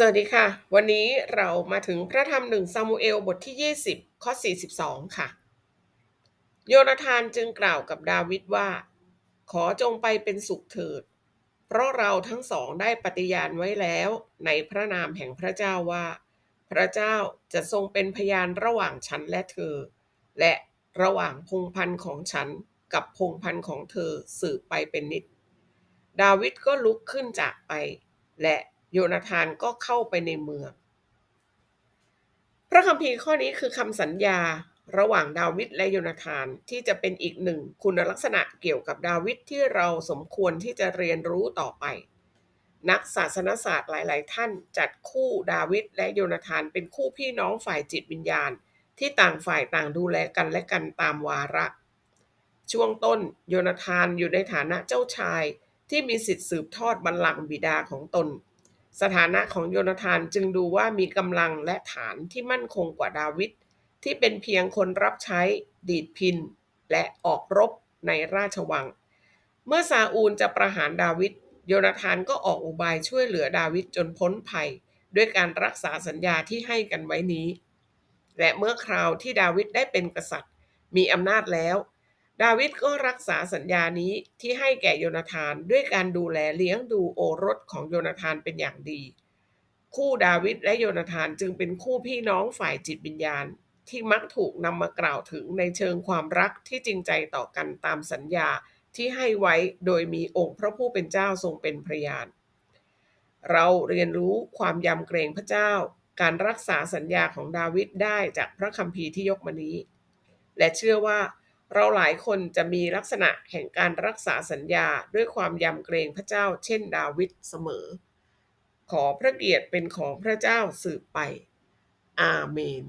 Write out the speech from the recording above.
สวัสดีค่ะ วันนี้เรามาถึงพระธรรมหนึ่งซามูเอลบทที่ 20 ข้อ 42 ค่ะ โยนาธานจึงกล่าวกับดาวิดว่า ขอจงไปเป็นสุขเถิด เพราะเราทั้งสองได้ปฏิญาณไว้แล้วในพระนามแห่งพระเจ้าว่า พระเจ้าจะทรงเป็นพยานระหว่างฉันและเธอ และระหว่างพงพันธ์ของฉันกับพงพันธ์ของเธอสืบไปเป็นนิด ดาวิดก็ลุกขึ้นจากไป และ โยนาธานก็เข้าไปในเมือง พระคัมภีร์ข้อนี้คือคำสัญญาระหว่างดาวิดและโยนาธานที่จะเป็นอีกหนึ่งคุณลักษณะเกี่ยวกับดาวิดที่เราสมควรที่จะเรียนรู้ต่อไป นักศาสนศาสตร์หลาย ๆ ท่านจัดคู่ดาวิดและโยนาธานเป็นคู่พี่น้องฝ่ายจิตวิญญาณ ที่ต่างฝ่ายต่างดูแลกันและกันตามวาระ ช่วงต้นโยนาธานอยู่ในฐานะเจ้าชายที่มีสิทธิสืบทอดบัลลังก์บิดาของตน สถานะของโยนาธานจึงดูว่ามีกำลังและฐานที่มั่นคงกว่าดาวิดที่เป็นเพียงคนรับใช้ดีดพิน และออกรบในราชวัง เมื่อซาอูลจะประหารดาวิดโยนาธานก็ออกอุบายช่วยเหลือดาวิดจนพ้นภัย ด้วยการรักษาสัญญาที่ให้กันไว้นี้ และเมื่อคราวที่ดาวิดได้เป็นกษัตริย์ มีอำนาจแล้ว ดาวิดก็รักษาสัญญานี้ที่ให้แก่โยนาธานด้วยการดูแลเลี้ยงดูโอรสของโยนาธานเป็นอย่างดี คู่ดาวิดและโยนาธานจึงเป็นคู่พี่น้องฝ่ายจิตวิญญาณ ที่มักถูกนำมากล่าวถึงในเชิงความรักที่จริงใจต่อกันตามสัญญาที่ให้ไว้โดยมีองค์พระผู้เป็นเจ้าทรงเป็นพยาน เราเรียนรู้ความยำเกรงพระเจ้า การรักษาสัญญาของดาวิดได้จากพระคัมภีร์ที่ยกมานี้ และเชื่อว่า เราหลายคนจะมีลักษณะแห่งการรักษาสัญญาด้วยความยำเกรงพระเจ้า เช่นดาวิดเสมอ ขอพระเกียรติเป็นของพระเจ้าสืบไป อาเมน